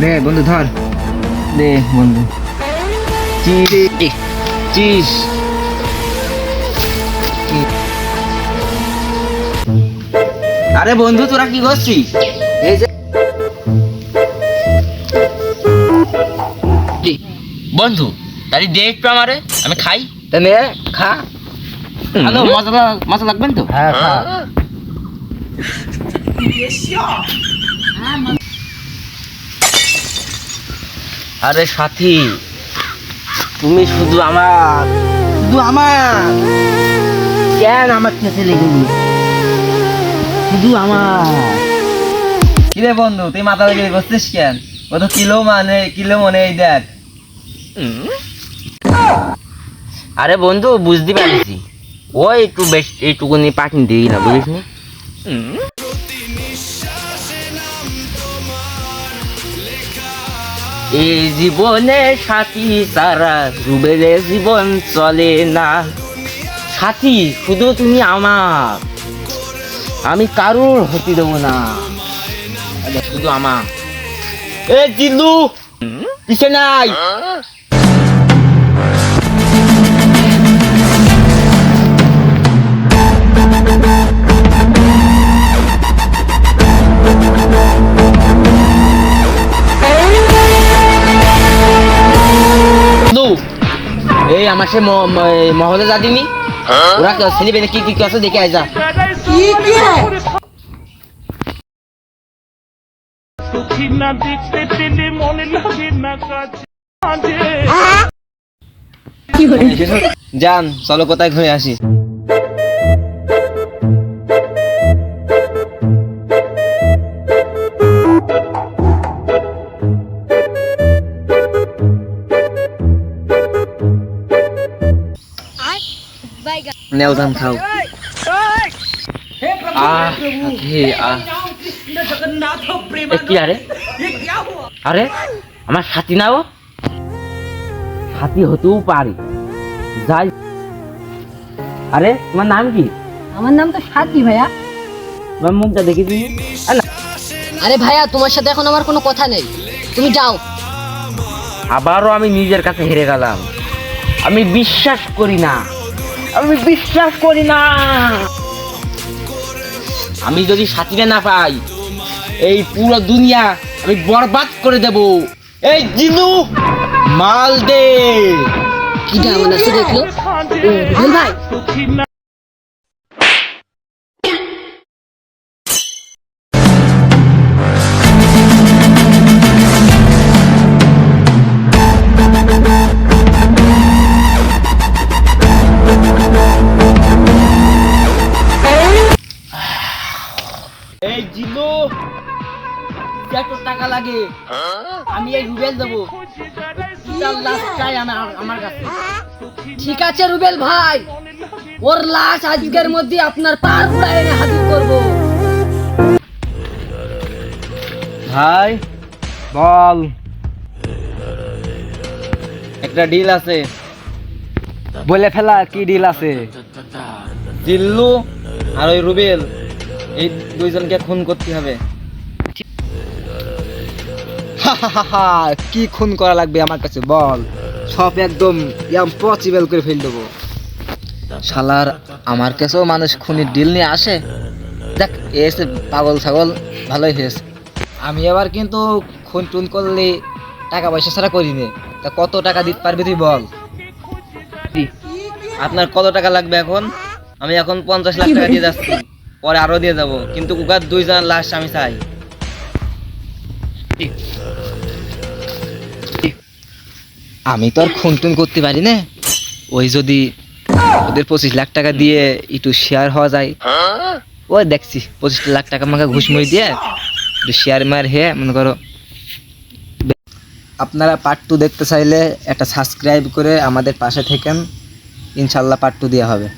দে বন্ধু ধর। দে বন্ধু। চিস আরে বন্ধু তোরা কি করছিস? এই যে বন্ধু তাহলে দে একটু আমারে আমি খাই। তা নে খা। হ্যালো মজা লাগ- মজা লাগবেন তো? হ্যাঁ খা। আরে সাথী, তুমি শুধু আমার শুধু আমার। কেন আমার কাছে লেগেলি শুধু আমার। কিরে বন্ধু, তুই মাথা লেগে করছিস কেন? ও তো কিলো মানে কিলো মনে এই দেখ। আরে বন্ধু, বুঝতে পারছি। ওই একটু বেশ এইটুকুনি পাঠিয়ে দিই না বুঝিস এই জীবনে সাথী সারা রুবেলে জীবন চলে না। সাথী, শুধু তুমি আমার। আমি কারোর হতে দেব না। শুধু আমার। এ জিল্লু পিছে নাই? এই আমার সে মহলে যা দিনি ওরা ছেলে কি কি আছে দেখে আয় যা। সুখী না দেখতে পেলে মনে লাগে না কাছে মাঝে যান চলো কোথায় ঘুরে আসি। নেও যান খাও আহ হে আহ এ কি আরে আরে আমার সাথী না ও সাথী হতেও পারে যাই আরে তোমার নাম কি আমার নাম তো সাথী ভাইয়া তোমার মুখটা দেখে দিই আরে ভাইয়া তোমার সাথে এখন আমার কোনো কথা নেই। তুমি যাও। আবারও আমি নিজের কাছে হেরে গেলাম। আমি বিশ্বাস করি না। আমি বিশ্বাস করি না। আমি যদি সাথীরা না পাই এই পুরো দুনিয়া আমি বরবাদ করে দেব। এই জিনু মাল দে। কি আছে দেখল? ভাই। টাকা লাগে। আমি এই রুবেল দেবো। চার লাখ চাই আমার আমার কাছে। ঠিক আছে রুবেল ভাই ওর লাশ আজকের মধ্যে আপনার পার পুরা এনে হাজির করব। ভাই বল। একটা ডিল আছে। বলে ফেলা কি ডিল আছে? জিল্লু আর ওই রুবেল এই দুইজনকে খুন করতে হবে। কি খুন করা লাগবে আমার কাছে, বল। সব একদম ইম্পসিবল করে ফেল দেবো। শালার, আমার কাছেও মানুষ খুনির ডিল নিয়ে আসে? দেখ এসে পাগল ছাগল, ভালোই হয়েছে। আমি আবার কিন্তু খুন টুন করলে টাকা পয়সা ছাড়া করিনি তা কত টাকা দিতে পারবি তুই বল? আপনার কত টাকা লাগবে এখন? আমি এখন পঞ্চাশ লাখ টাকা দিয়ে যাচ্ছি। পরে আরও দিয়ে যাব। কিন্তু উগার দুইজন লাশ আমি চাই। আমি তো আর খুন টুন করতে পারি না। ওই যদি ওদের পঁচিশ লাখ টাকা দিয়ে একটু শেয়ার হওয়া যায়। ও দেখছি, পঁচিশ লাখ টাকা আমাকে ঘুষ মুই দিয়ে একটু শেয়ার মার হে, মনে করো। আপনারা পার্ট টু দেখতে চাইলে একটা সাবস্ক্রাইব করে আমাদের পাশে থেকেন। ইনশাল্লাহ পার্ট টু দেওয়া হবে।